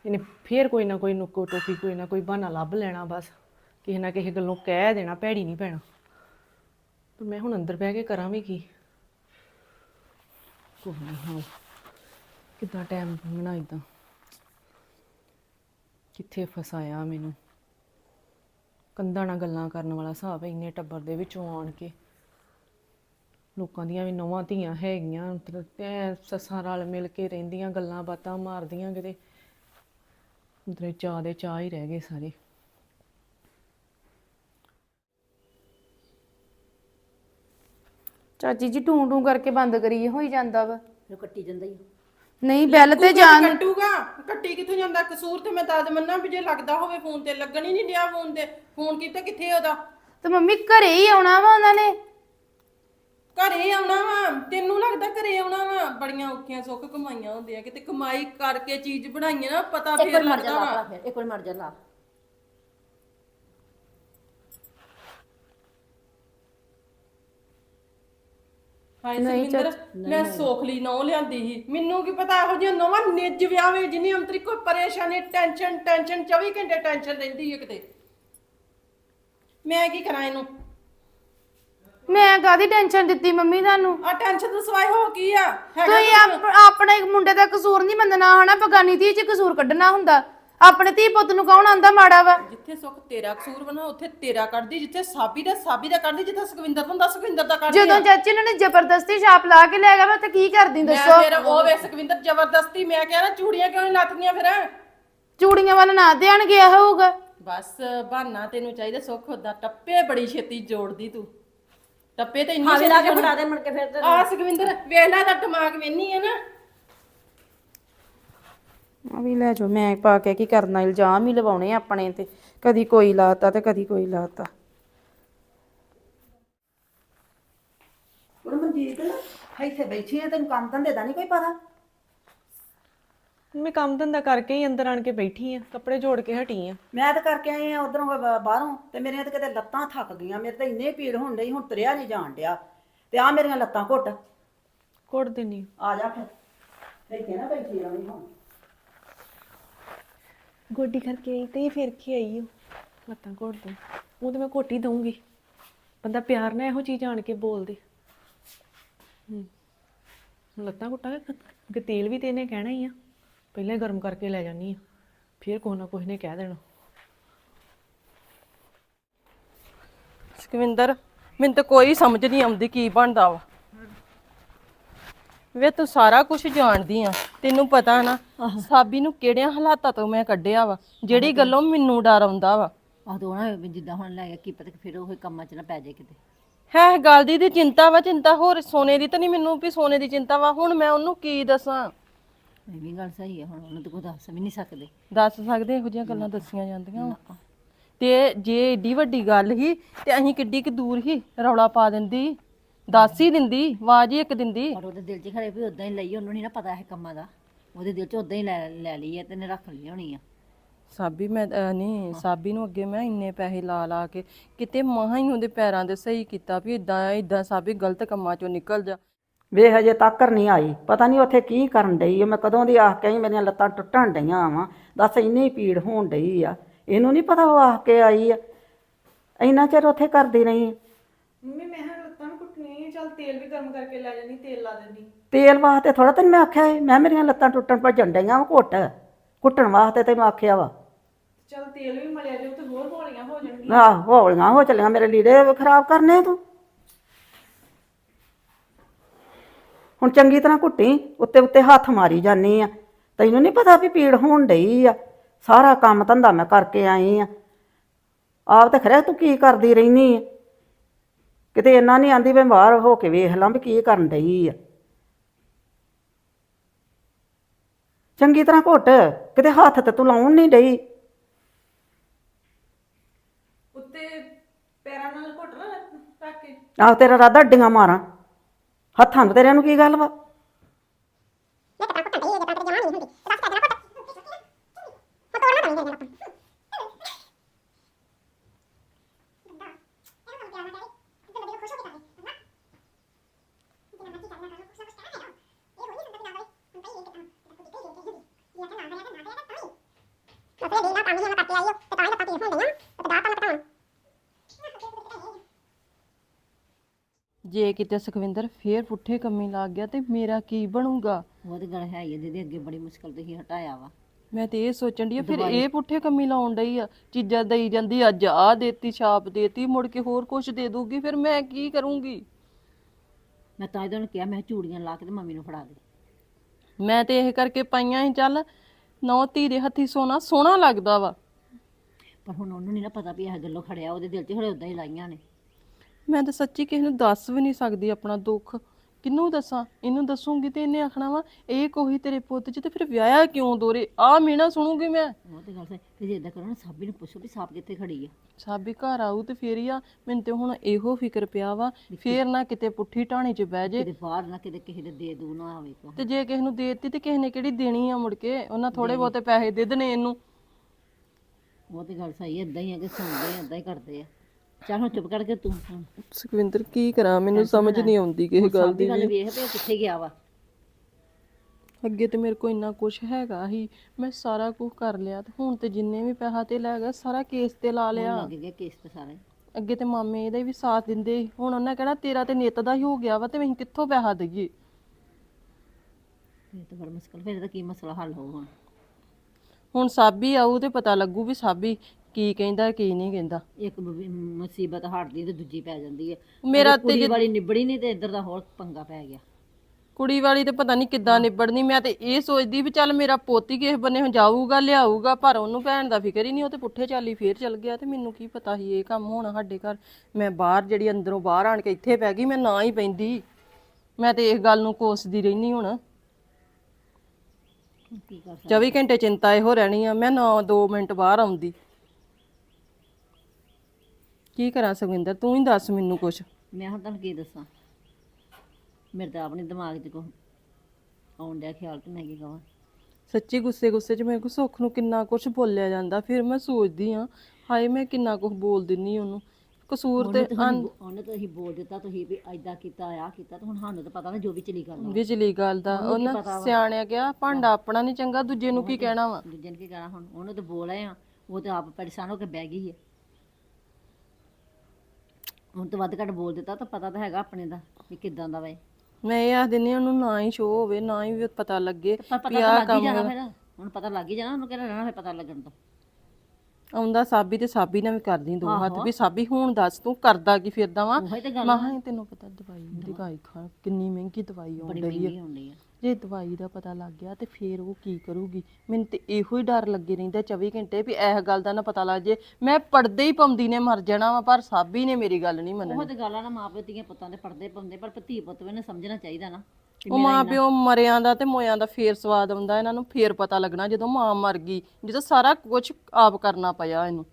ਇਹਨੇ ਫੇਰ ਕੋਈ ਨਾ ਕੋਈ ਨੁੱਕੋ ਟੋਕੀ, ਕੋਈ ਨਾ ਕੋਈ ਬਹਾਨਾ ਲੱਭ ਲੈਣਾ ਬਸ। ਕਿਸੇ ਨਾ ਕਿਸੇ ਗੱਲੋਂ ਕਹਿ ਦੇਣਾ, ਭੈੜੀ ਨਹੀਂ ਪੈਣਾ ਪਰ ਮੈਂ ਹੁਣ ਅੰਦਰ ਬਹਿ ਕੇ ਕਰਾਂ ਵੀ ਕੀ? ਕੋਈ ਨਹੀਂ ਹਾਂ। ਕਿੱਦਾਂ ਟਾਈਮ ਲੰਘਣਾ ਇਦਾਂ ਕਿੱਥੇ ਫਸਾਇਆ ਮੈਨੂੰ? ਕੰਧਾਂ ਨਾਲ ਗੱਲਾਂ ਕਰਨ ਵਾਲਾ ਹਿਸਾਬ ਇੰਨੇ ਟੱਬਰ ਦੇ ਵਿੱਚੋਂ ਆਣ ਕੇ। ਲੋਕਾਂ ਦੀਆਂ ਵੀ ਨੌਵਾਂ ਧੀਆਂ ਹੈਗੀਆਂ ਤੇ ਸੱਸਾਂ ਰਲ ਮਿਲ ਕੇ ਰਹਿੰਦੀਆਂ ਗੱਲਾਂ ਬਾਤਾਂ ਮਾਰਦੀਆਂ ਕਿਤੇ। ਮਤਲਬ ਚਾਹ ਦੇ ਚਾਹ ਹੀ ਰਹਿ ਗਏ ਸਾਰੇ। ਚਾਚੀ ਜੀ ਟੂੰ ਟੂੰ ਕਰਕੇ ਬੰਦ ਕਰੀਏ ਹੋਈ ਜਾਂਦਾ ਵਾ। ਨੂੰ ਕੱਟੀ ਜਾਂਦਾ ਹੀ ਨਹੀਂ ਬੈਲ ਤੇ ਜਾਣ ਕੱਟੂਗਾ? ਕੱਟੀ ਕਿੱਥੋਂ ਜਾਂਦਾ? ਕਸੂਰ ਤੇ ਮੈਂ ਦੱਸ ਮੰਨਾ ਵੀ ਜੇ ਲੱਗਦਾ ਹੋਵੇ ਫੋਨ ਤੇ ਲੱਗਣ ਹੀ ਨਹੀਂ ਡਿਆ ਫੋਨ ਤੇ। ਫੋਨ ਕੀਤਾ ਕਿੱਥੇ ਉਹਦਾ? ਤੇ ਮੰਮੀ ਘਰੇ ਹੀ ਆਉਣਾ ਵਾ ਉਹਨਾਂ ਨੇ। ਘਰੇ ਆਉਣਾ ਵਾ ਤੈਨੂੰ ਲੱਗਦਾ ਘਰੇ ਆਉਣਾ ਵਾ? ਬੜੀਆਂ ਔਖੀਆਂ ਸੁੱਖ ਕਮਾਈਆਂ ਹੁੰਦੀਆਂ ਕਿਤੇ ਕਮਾਈ ਕਰਕੇ ਚੀਜ਼ ਬਣਾਈਏ ਨਾ ਪਤਾ ਇੱਕ ਫੇਰ ਵਾਰ ਮਰ ਜਾ ਲੱਗਦਾ ਵਾ। ਲਾ ਫਿਰ ਇੱਕ ਵਾਰ ਮਰ ਜਾ ਲਾ। ਹਾਏ ਸੁਖਿੰਦਰ ਮੈਂ ਸੋਖਲੀ ਨੌ ਲਿਆਂਦੀ ਸੀ। ਮੈਨੂੰ ਕੀ ਪਤਾ ਇਹੋ ਜਿਹੀ ਨਵਾਂ ਨਿੱਜ ਵਿਆਵੇ ਜਿੰਨੀ ਅੰਤਰੀ ਕੋਈ ਪਰੇਸ਼ਾਨੀ ਟੈਨਸ਼ਨ ਟੈਨਸ਼ਨ 24 ਘੰਟੇ ਟੈਨਸ਼ਨ ਰਹਿੰਦੀ ਹੈ ਕਿਤੇ। ਮੈਂ ਕੀ ਕਰਾਂ ਇਹਨੂੰ? ਮੈਂ ਕਾਦੀ ਟੈਨਸ਼ਨ ਦਿੱਤੀ ਮੰਮੀ ਤੁਹਾਨੂੰ? ਆ ਟੈਨਸ਼ਨ ਤੋਂ ਸਵਾਈ ਹੋ ਕੀ ਆ। ਹੈਗਾ ਤੁਸੀਂ ਆਪ- ਆਪਣੇ ਮੁੰਡੇ ਦਾ ਕਸੂਰ ਨਹੀਂ ਮੰਨਣਾ ਹਨਾ? ਬਗਾਨੀ ਧੀ ਚ ਕਸੂਰ ਕੱਢਣਾ ਹੁੰਦਾ। ਆਪਣੇ ਧੀ ਪੁੱਤ ਨੂੰ ਕੌਣ ਆਂਦਾ ਮਾੜਾ ਵਾ? ਜਿੱਥੇ ਸੁੱਖ ਤੇਰਾ ਕਸੂਰ ਬਣਾ ਉੱਥੇ ਤੇਰਾ ਕੱਢਦੀ ਜਿੱਥੇ ਸਾਬੀ ਦਾ ਸਾਬੀ ਦਾ ਕੱਢਦੀ ਜਿੱਥੇ ਸੁਖਵਿੰਦਰ ਹੁੰਦਾ ਸੁਖਵਿੰਦਰ ਦਾ ਕੱਢਦੀ ਜਦੋਂ ਚਾਚੀ ਨੇ ਜ਼ਬਰਦਸਤੀ ਛਾਪ ਲਾ ਕੇ ਲੈ ਗਿਆ ਮੈਂ ਤੇ ਕੀ ਕਰਦੀ ਮੈਂ ਦੱਸੋ? ਫਿਰ ਉਹ ਵੇ ਸੁਖਵਿੰਦਰ ਜ਼ਬਰਦਸਤੀ ਮੈਂ ਕਿਹਾ ਨਾ ਚੂੜੀਆਂ ਕਿਉਂ ਨਹੀਂ ਲੱਥਦੀਆਂ ਫਿਰ? ਚੂੜੀਆਂ ਵੱਲ ਨਾ ਧਿਆਨ ਗਿਆ ਹੋਊਗਾ। ਬਸ ਬਹਾਨਾ ਤੈਨੂੰ ਚਾਹੀਦਾ ਸੁੱਖ ਹੁੰਦਾ ਟੱਪੇ ਬੜੀ ਛੇਤੀ ਜੋੜਦੀ ਤੂੰ। ਟੱਪੇ ਤੇ ਇੰਨੀ ਹਾਵੇ ਲਾ ਕੇ ਫੜਾ ਦੇ ਮੁੜ ਕੇ ਫਿਰ ਤੇ। ਆ ਸੁਖਵਿੰਦਰ ਵੇਖ ਲੈ ਤਾਂ ਦਿਮਾਗ ਵੇਨੀ ਹੈ ਨਾ। ਆ ਵੀ ਲੈ ਜਾਓ ਮੈਂ ਪਾ ਕੇ ਕੀ ਕਰਨਾ ਇਲਜ਼ਾਮ ਹੀ ਲਵਾਉਣੇ ਆਪਣੇ ਤੇ। ਕਦੀ ਕੋਈ ਲਾਤਾ ਤੇ ਕਦੀ ਕੋਈ ਲਾਤਾ। ਕੁੜੇ ਮਨਜੀਤ ਇੱਥੇ ਬੈਠੀ ਆ ਤੈਨੂੰ ਕੰਮ ਧੰਦੇ ਦਾ ਨਹੀਂ ਕੋਈ ਪਤਾ? ਮੈਂ ਕੰਮ ਧੰਦਾ ਕਰਕੇ ਹੀ ਅੰਦਰ ਆਣ ਕੇ ਬੈਠੀ ਆ ਕੱਪੜੇ ਜੋੜ ਕੇ ਹਟੀ ਆ। ਮੈਂ ਤਾਂ ਕਰਕੇ ਆਈ ਆ ਉਧਰੋਂ ਬਾਹਰੋਂ ਤੇ ਮੇਰੀਆਂ ਤਾਂ ਕਿਤੇ ਲੱਤਾਂ ਥੱਕ ਗਈਆਂ ਮੇਰੇ ਤਾਂ ਇੰਨੇ ਪੀੜ ਹੋਣ ਡਈ ਹੁਣ ਤੁਰਿਆ ਨਹੀਂ ਜਾਣ ਡਿਆ। ਤੇ ਆ ਮੇਰੀਆਂ ਲੱਤਾਂ ਘੁੱਟ। ਕੋੜ ਦੇਣੀ ਆ। ਜਾ ਫਿਰ ਇੱਥੇ ਨਾ ਬੈਠੀ ਰਵੀ ਹੁਣ। ਗੋਡੀ ਕਰਕੇ ਆਈ ਤੇ ਫਿਰ ਕੇ ਆਈ ਉਹ ਲੱਤਾਂ ਘੋੜ ਦੋ ਉਹ ਤੇ ਮੈਂ ਘੋਟੀ ਦਊਂਗੀ। ਬੰਦਾ ਪਿਆਰ ਨਾਲ ਇਹੋ ਚੀਜ਼ ਆਣ ਕੇ ਬੋਲਦੇ। ਹੂੰ। ਲੱਤਾਂ ਘੁੱਟਾਂਗੇ ਗਤੇਲ ਵੀ ਤੇ ਇਹਨੇ ਕਹਿਣਾ ਹੀ ਆ। ਪਹਿਲਾਂ ਹੀ ਗਰਮ ਕਰਕੇ ਲੈ ਜਾਨੀ ਆ। ਫਿਰ ਕੋਈ ਨਾ ਕੁਛ ਨੇ ਕਹਿ ਦੇਣਾ। ਸੁਖਵਿੰਦਰ ਮੈਨੂੰ ਤਾਂ ਕੋਈ ਸਮਝ ਨਹੀਂ ਆਉਂਦੀ ਕੀ ਬਣਦਾ ਵਾ। ਵੇ ਤੂੰ ਸਾਰਾ ਕੁਝ ਜਾਣਦੀ ਆ। ਤੈਨੂੰ ਪਤਾ ਨਾ ਸਾਬੀ ਨੂੰ ਕਿਹੜਿਆਂ ਹਾਲਾਤਾਂ ਤੋਂ ਮੈਂ ਕੱਢਿਆ ਵਾ ਜਿਹੜੀ ਗੱਲੋਂ ਮੈਨੂੰ ਡਰ ਆਉਂਦਾ ਵਾ। ਆਹ ਦੋ ਨਾ ਜਿੱਦਾਂ ਹੁਣ ਲੈ ਗਿਆ ਕੀ ਪਤਾ ਫਿਰ ਉਹ ਕੰਮਾਂ 'ਚ ਨਾ ਪੈ ਜਾਏ ਕਿਤੇ। ਹੈ ਗੱਲ ਦੀ ਤੇ ਚਿੰਤਾ ਵਾ ਚਿੰਤਾ ਹੋਰ ਸੋਨੇ ਦੀ ਤਾਂ ਨਹੀਂ ਮੈਨੂੰ ਵੀ ਸੋਨੇ ਦੀ ਚਿੰਤਾ ਵਾ। ਹੁਣ ਮੈਂ ਉਹਨੂੰ ਕੀ ਦੱਸਾਂ? ਇਹ ਵੀ ਗੱਲ ਸਹੀ ਹੈ ਹੁਣ ਉਹਨੂੰ ਤਾਂ ਕੋਈ ਦੱਸ ਵੀ ਨਹੀਂ ਸਕਦੇ। ਦੱਸ ਸਕਦੇ ਇਹੋ ਜਿਹੀਆਂ ਗੱਲਾਂ ਦੱਸੀਆਂ ਜਾਂਦੀਆਂ ਵਾ। ਤੇ ਜੇ ਏਡੀ ਵੱਡੀ ਗੱਲ ਹੀ ਤੇ ਅਸੀਂ ਕਿੱਡੀ ਕਿ ਦੂਰ ਹੀ ਰੌਲਾ ਪਾ ਦਿੰਦੀ ਦੱਸ ਹੀ ਦਿੰਦੀ ਆਵਾਜ਼ ਹੀ ਇੱਕ ਦਿੰਦੀ। ਪਰ ਉਹਦੇ ਦਿਲ 'ਚ ਖੜੇ ਵੀ ਉਦਾਂ ਹੀ ਲਈ ਉਹਨੂੰ ਨਹੀਂ ਨਾ ਪਤਾ ਇਹ ਕੰਮਾਂ ਦਾ। ਉਹਦੇ ਦਿਲ 'ਚ ਉਦਾਂ ਹੀ ਲੈ ਲੈ ਲਈ ਹੈ ਤੇ ਨੇ ਰੱਖ ਲਈ ਹੋਣੀ ਆ ਸਾਬੀ ਮੈਂ ਅਹ ਨਹੀਂ ਸਾਬੀ ਨੂੰ ਅੱਗੇ ਮੈਂ ਇੰਨੇ ਪੈਸੇ ਲਾ ਲਾ ਕੇ ਕਿਤੇ ਮਹਾਂ ਹੀ ਉਹਦੇ ਪੈਰਾਂ ਦੇ ਸਹੀ ਕੀਤਾ ਵੀ ਇਦਾਂ ਇਦਾਂ ਸਾਬੀ ਗਲਤ ਕੰਮਾਂ ਚੋਂ ਨਿਕਲ ਜਾ। ਵੇਖ ਹਜੇ ਤੱਕ ਨਹੀਂ ਆਈ। ਪਤਾ ਨਹੀਂ ਉੱਥੇ ਕੀ ਕਰਨ ਡਈ ਆ। ਮੈਂ ਕਦੋਂ ਦੀ ਆਖ ਕੇ ਮੇਰੀਆਂ ਲੱਤਾਂ ਟੁੱਟਣ ਡਈਆਂ ਵਾ। ਦੱਸ ਇੰਨੀ ਪੀੜ ਹੋਣ ਡਈ ਆ। ਇਹਨੂੰ ਨਹੀਂ ਪਤਾ ਉਹ ਆਖ ਕੇ ਆਈ ਆ। ਇੰਨਾ ਚਿਰ ਉੱਥੇ ਕਰਦੀ ਰਹੀ। ਮੰਮੀ ਮੈਂ ਹਾਂ ਲੱਤਾਂ ਨੂੰ ਕੁੱਟਣੀ ਚੱਲ ਤੇਲ ਵੀ ਗਰਮ ਕਰਕੇ ਲੈ ਜਾਨੀ ਤੇਲ ਲਾ ਦਿੰਦੀ। ਤੇਲ ਵਾਸਤੇ ਥੋੜਾ ਤੈਨੂੰ ਮੈਂ ਆਖਿਆ ਏ ਮੈਂ ਮੇਰੀਆਂ ਲੱਤਾਂ ਟੁੱਟਣ ਭੱਜਣ ਡਈਆਂ ਵਾ ਘੁੱਟ। ਕੁੱਟਣ ਵਾਸਤੇ ਤੈਨੂੰ ਆਖਿਆ ਵਾ। ਚੱਲ ਤੇਲ ਵੀ ਮਲਿਆ ਜਾਊ ਤੇ ਹੋਰ ਹੌਲੀਆਂ ਹੋ ਜਾਣਗੀਆਂ। ਆਹ ਹੌਲੀਆਂ ਹੋ ਚੱਲੀਆਂ। ਮੇਰੇ ਲੀੜੇ ਖਰਾਬ ਕਰਨੇ ਤੂੰ। ਹੁਣ ਚੰਗੀ ਤਰ੍ਹਾਂ ਘੁੱਟੀ ਉੱਤੇ ਉੱਤੇ ਹੱਥ ਮਾਰੀ ਜਾਨੀ ਆ। ਤੈਨੂੰ ਨਹੀਂ ਪਤਾ ਵੀ ਪੀੜ ਹੋਣ ਡਈ ਆ। ਸਾਰਾ ਕੰਮ ਧੰਦਾ ਮੈਂ ਕਰਕੇ ਆਈ ਆ। ਆਪ ਤਾਂ ਖਰੇ ਤੂੰ ਕੀ ਕਰਦੀ ਰਹਿਨੀ ਆ? ਕਿਤੇ ਇੰਨਾ ਨਹੀਂ ਆਂਦੀ ਮੈਂ ਬਾਹਰ ਹੋ ਕੇ ਵੇਖ ਲਾਂ ਵੀ ਕੀ ਕਰਨ ਡਈ ਆ। ਚੰਗੀ ਤਰ੍ਹਾਂ ਘੁੱਟ ਕਿਤੇ ਹੱਥ ਤੇ ਤੂੰ ਲਾਉਣ ਨਹੀਂ ਡਈ। ਉੱਤੇ ਪੈਰਾਂ ਨਾਲ ਘੁੱਟ ਨਾ ਰੱਖ ਕੇ। ਆਹ ਤੇਰਾ ਰਾਦਾ ਅੱਡੀਆਂ ਮਾਰਾਂ। ਹੱਥਾਂ ਨੂੰ ਤੇਰਿਆਂ ਨੂੰ ਕੀ ਗੱਲ ਵਾ? ਕਿਤੇ ਸੁਖਵਿੰਦਰ ਫੇਰ ਪੁੱਠੇ ਕੰਮੀ ਲੱਗ ਗਿਆ ਤੇ ਮੇਰਾ ਕੀ ਬਣੂਗਾ? ਉਹ ਤੇ ਗੱਲ ਹੈ ਹੀ ਆ ਦੀਦੀ ਅੱਗੇ ਬੜੀ ਮੁਸ਼ਕਲ ਤੁਸੀਂ ਹਟਾਇਆ ਵਾ। ਮੈਂ ਤੇ ਇਹ ਸੋਚਣ ਦੀ ਫਿਰ ਇਹ ਪੁੱਠੇ ਕੰਮੀ ਲਾਉਣ ਡਈ ਆ ਚੀਜ਼ਾਂ ਦਈ ਜਾਂਦੀ ਅੱਜ ਆ ਦੇਤੀ ਛਾਪ ਦੇਤੀ ਮੁੜ ਕੇ ਹੋਰ ਕੁਝ ਦੇ ਦੂਗੀ ਫਿਰ ਮੈਂ ਕੀ ਕਰੂੰਗੀ? ਮੈਂ ਤਾਂ ਇਹਦੋਂ ਕਿਹਾ ਮੈਂ ਕਿਹਾ ਚੂੜੀਆਂ ਲਾ ਕੇ ਤੇ ਮੰਮੀ ਨੂੰ ਫੜਾ ਦੇ। ਮੈਂ ਤੇ ਇਹ ਕਰਕੇ ਪਾਈਆਂ ਸੀ ਚੱਲ ਨੌ ਧੀ ਦੇ ਹੱਥੀ ਸੋਨਾ ਸੋਹਣਾ ਲੱਗਦਾ ਵਾ। ਪਰ ਹੁਣ ਉਹਨੂੰ ਨਹੀਂ ਨਾ ਪਤਾ ਵੀ ਇਹ ਗੱਲੋਂ ਖੜਿਆ ਉਹਦੇ ਦਿਲ 'ਚ ਹਲੇ ਉਦਾਂ ਹੀ ਲਾਈਆਂ ਨੇ। ਮੈਂ ਤਾਂ ਸੱਚੀ ਕਿਸੇ ਨੂੰ ਦੱਸ ਵੀ ਨਹੀਂ ਸਕਦੀ ਆਪਣਾ ਦੁੱਖ। ਕਿਹਨੂੰ ਦੱਸਾਂ? ਇਹਨੂੰ ਦੱਸੂਗੀ ਤੇ ਇਹਨੇ ਆਖਣਾ ਵਾ ਇਹ ਕੋਈ ਤੇਰੇ ਪੁੱਤ ਚ ਤੇ ਫਿਰ ਵਿਆਹਿਆ ਕਿਉਂ ਦੋਰੇ? ਆ ਮੀਣਾ ਸੁਣੂਗੀ ਮੈਂ। ਉਹ ਤੇ ਗੱਲ ਸਹੀ ਫਿਰ ਜੇ ਇਦਾਂ ਕਰੋ ਨਾ ਸਾਬੀ ਨੂੰ ਪੁੱਛੋ ਵੀ ਸਾਬ ਕਿੱਥੇ ਖੜੀ ਆ। ਸਾਬੀ ਘਰ ਆਊ ਤੇ ਫੇਰ ਹੀ ਆ ਮੈਨੂੰ ਤੇ ਹੁਣ ਇਹੋ ਫਿਕਰ ਪਿਆ ਵਾ ਫੇਰ ਨਾ ਕਿਤੇ ਪੁੱਠੀ ਢਾਣੀ 'ਚ ਬਹਿ ਜੇ। ਕਿਤੇ ਬਾਹਰ ਨਾ ਕਿਤੇ ਕਿਸੇ ਦੇ ਦੇ ਦੂ ਨਾ ਆਵੇ ਕੋ ਤੇ ਜੇ ਕਿਸੇ ਨੂੰ ਦੇਤੀ ਤੇ ਕਿਸੇ ਨੇ ਕਿਹੜੀ ਦੇਣੀ ਆ ਮੁੜ ਕੇ? ਉਹਨਾਂ ਥੋੜੇ ਬਹੁਤੇ ਪੈਸੇ ਦੇ ਦੇਣੇ ਇਹਨੂੰ। ਉਹ ਤੇ ਗੱਲ ਸਹੀ ਇਦਾਂ ਹੀ ਆ ਕਿ ਸੁਣਦੇ ਆ ਇਦਾਂ ਹੀ ਕਰਦੇ ਆ। ਚੱਲ ਹੁਣ ਚੁੱਪ ਕਰਕੇ ਤੂੰ ਹੁਣ ਸੁਖਵਿੰਦਰ ਕੀ ਕਰਾਂ? ਮੈਨੂੰ ਸਮਝ ਨਹੀਂ ਆਉਂਦੀ ਕਿਸੇ ਗੱਲ ਸਾਬੀ ਵੱਲ ਵੇਖ ਵੀ ਕਿੱਥੇ ਗਿਆ ਵਾ। ਅੱਗੇ ਤੇ ਮੇਰੇ ਕੋਲ ਇੰਨਾ ਕੁਝ ਹੈਗਾ ਹੀ ਮੈਂ ਸਾਰਾ ਕੁਝ ਕਰ ਲਿਆ ਤੇ ਹੁਣ ਤੇ ਜਿੰਨੇ ਵੀ ਪੈਸਾ ਤੇ ਲੈ ਗਿਆ ਸਾਰਾ ਕੇਸ ਤੇ ਲਾ ਲਿਆ। ਲੱਗ ਗਿਆ ਕੇਸ ਤੇ ਸਾਰੇ। ਅੱਗੇ ਤੇ ਮਾਮੇ ਇਹਦਾ ਵੀ ਸਾਥ ਦਿੰਦੇ ਸੀ। ਹੁਣ ਉਹਨਾਂ ਕਹਿਣਾ ਤੇਰਾ ਤੇ ਨਿੱਤ ਦਾ ਹੀ ਹੋ ਗਿਆ ਵਾ ਤੇ ਅਸੀਂ ਕਿੱਥੋਂ ਪੈਸਾ ਦਈਏ? ਫਿਰ ਤਾਂ ਬੜਾ ਮੁਸ਼ਕਲ। ਫਿਰ ਇਹਦਾ ਕੀ ਮਸਲਾ ਹੱਲ ਹੋਊ ਹੁਣ ਹੁਣ ਸਾਬੀ ਆਊ ਤੇ ਪਤਾ ਲੱਗੂ ਵੀ ਸਾਬੀ ਕੀ ਕਹਿੰਦਾ ਕੀ ਨਹੀਂ ਕਹਿੰਦਾ। ਇੱਕ ਬ- ਮੁਸੀਬਤ ਹਟਦੀ ਤੇ ਦੂਜੀ ਪੈ ਜਾਂਦੀ ਹੈ। ਮੇਰਾ ਤੇ ਕੁੜੀ ਵਾਲੀ ਨਿਬੜੀ ਨਹੀਂ ਤੇ ਇੱਧਰ ਦਾ ਹੋਰ ਪੰਗਾ ਪੈ ਗਿਆ। ਕੁੜੀ ਵਾਲੀ ਤੇ ਪਤਾ ਨਹੀਂ ਕਿੱਦਾਂ ਨਿਬੜਨੀ ਮੈਂ ਤੇ ਇਹ ਸੋਚਦੀ ਵੀ ਚੱਲ ਮੇਰਾ ਪੋਤੀ ਕਿਸੇ ਬੰਨੇ ਹੁਣ ਜਾਊਗਾ ਲਿਆਊਗਾ ਪਰ ਉਹਨੂੰ ਭੈਣ ਦਾ ਫਿਕਰ ਹੀ ਨਹੀਂ ਉਹ ਤੇ ਪੁੱਠੇ ਚਾਲੀ ਫੇਰ ਚੱਲ ਗਿਆ ਤੇ ਮੈਨੂੰ ਕੀ ਪਤਾ ਸੀ ਇਹ ਕੰਮ ਹੋਣਾ ਸਾਡੇ ਘਰ। ਮੈਂ ਬਾਹਰ ਜਿਹੜੀ ਅੰਦਰੋਂ ਬਾਹਰ ਆਣ ਕੇ ਇੱਥੇ ਪੈ ਗਈ ਮੈਂ ਨਾ ਹੀ ਪੈਂਦੀ। ਮੈਂ ਤੇ ਇਸ ਗੱਲ ਨੂੰ ਕੋਸਦੀ ਰਹਿਨੀ ਹੁਣ। ਕੀ ਕਰ 24 ਘੰਟੇ ਚਿੰਤਾ ਇਹੋ ਰਹਿਣੀ ਆ ਮੈਂ ਨਾ 2 ਮਿੰਟ ਬਾਹਰ ਆਉਂਦੀ। ਕੀ ਕਰਾਂ ਸੁਖਵਿੰਦਰ? ਤੂੰ ਹੀ ਦੱਸ ਮੈਨੂੰ ਕੁਛ। ਮੈਂ ਹੁਣ ਤੁਹਾਨੂੰ ਕੀ ਦੱਸਾਂ? ਮੇਰੇ ਤਾਂ ਆਪਣੇ ਦਿਮਾਗ 'ਚ ਕੋ ਆਉਣ ਡਿਆ ਖਿਆਲ ਤੇ ਮੈਂ ਕੀ ਕਹਾਂ ਸੱਚੀ ਗੁੱਸੇ ਗੁੱਸੇ 'ਚ ਮੇਰੇ ਕੋ ਸੁੱਖ ਨੂੰ ਕਿੰਨਾ ਕੁਛ ਬੋਲਿਆ ਜਾਂਦਾ ਫਿਰ ਮੈਂ ਸੋਚਦੀ ਆ ਹਾਏ ਮੈਂ ਕਿੰਨਾ ਕੁਛ ਬੋਲ ਦਿੰਨੀ ਉਹਨੂੰ। ਕਸੂਰ ਤੇ ਉਹਨੇ ਤਾਂ ਉਹਨੇ ਤਾਂ ਹੀ ਬੋਲ ਦਿੱਤਾ ਤੁਸੀਂ ਵੀ ਐਦਾਂ ਕੀਤਾ ਆ ਕੀਤਾ ਤੇ ਹੁਣ ਸਾਨੂੰ ਤਾਂ ਪਤਾ ਨਾ ਜੋ ਵੀ ਚਲੀ ਗੱਲ ਆ। ਵਿਚਲੀ ਗੱਲ ਦਾ ਉਹਨਾਂ ਸਿਆਣਿਆ ਗਿਆ ਭਾਂਡਾ ਆਪਣਾ ਨਹੀਂ ਚੰਗਾ ਦੂਜੇ ਨੂੰ ਕੀ ਕਹਿਣਾ ਵਾ? ਦੂਜੇ ਨੇ ਕੀ ਕਹਿਣਾ ਹੁਣ ਉਹਨੂੰ ਤਾਂ ਬੋਲ ਆਏ ਆ ਉਹ ਤਾਂ ਆਪ ਪਰੇਸ਼ਾਨ ਹੋ ਕੇ ਬਹਿ ਗਈ ਹੈ ਹੁਣ ਤਾਂ ਵੱਧ ਘੱਟ ਬੋਲ ਦਿੱਤਾ ਤਾਂ ਪਤਾ ਤਾਂ ਹੈਗਾ ਆਪਣੇ ਦਾ ਵੀ ਕਿਦਾਂ ਦਾ ਵੇ। ਮੈਂ ਇਹ ਆਖ ਦਿੰਨੀ ਉਹਨੂੰ ਨਾ ਹੀ ਸ਼ੋ ਹੋਵੇ ਨਾ ਹੀ ਵੀ ਪਤਾ ਲੱਗੇ ਪਰ ਪਤਾ ਵੀ ਤਾਂ ਆਹ ਲੱਗ ਹੀ ਕੰਮ ਜਾਣਾ ਫਿਰ। ਹੁਣ ਪਤਾ ਲੱਗ ਹੀ ਜਾਣਾ ਉਹਨੂੰ ਕਿਹੜਾ ਰਹਿਣਾ ਫਿਰ ਪਤਾ ਲੱਗਣ ਤੋਂ। ਆਉਂਦਾ ਸਾਬੀ ਤੇ ਸਾਬੀ ਨਾਲ ਵੀ ਕਰਦੀ ਦੋ ਹੱਥ ਵੀ ਸਾਬੀ ਹੁਣ ਦੱਸ ਤੂੰ ਕਰਦਾ ਕੀ ਫਿਰਦਾ ਵਾ ਉਹੀ ਤਾਂ ਗੱਲ ਮੈਂ ਕਿਹਾ ਤੈਨੂੰ ਪਤਾ ਦਵਾਈ ਦਵਾਈ ਖਾ ਕਿੰਨੀ ਮਹਿੰਗੀ ਦਵਾਈ ਆਉਂਦੀ ਹੈ ਮਹਿੰਗੀ ਹੁੰਦੀ ਆ। ਜੇ ਦਵਾਈ ਦਾ ਪਤਾ ਲੱਗ ਗਿਆ ਤੇ ਫੇਰ ਉਹ ਕੀ ਕਰੂਗੀ? ਮੈਨੂੰ ਤੇ ਇਹੋ ਹੀ ਡਰ ਲੱਗੇ ਰਹਿੰਦਾ 24 ਘੰਟੇ ਵੀ ਇਸ ਗੱਲ ਦਾ ਨਾ ਪਤਾ ਲੱਗ ਜੇ। ਮੈਂ ਪੜਦੇ ਹੀ ਪਾਉਂਦੀ ਨੇ ਮਰ ਜਾਣਾ ਵਾ ਪਰ ਸਾਬੀ ਨੇ ਮੇਰੀ ਗੱਲ ਨਹੀਂ ਮੰਨਣੀ। ਉਹ ਤੇ ਗੱਲ ਆ ਨਾ ਮਾਂ ਪਿਓ ਧੀਆਂ ਪੁੱਤਾਂ ਦੇ ਪੜਦੇ ਪਾਉਂਦੇ ਪਰ ਧੀ ਪੁੱਤ ਵੀ ਨੇ ਸਮਝਣਾ ਚਾਹੀਦਾ ਨਾ ਉਹ ਮਾਂ ਪਿਓ ਮਰਿਆਂ ਦਾ ਤੇ ਮੋਇਆਂ ਦਾ ਫੇਰ ਸਵਾਦ ਆਉਂਦਾ ਇਹਨਾਂ ਨੂੰ ਫੇਰ ਪਤਾ ਲੱਗਣਾ ਜਦੋਂ ਮਾਂ ਮਰ ਗਈ। ਜਦੋਂ ਸਾਰਾ ਕੁਝ ਆਪ ਕਰਨਾ ਪਿਆ ਇਹਨੂੰ।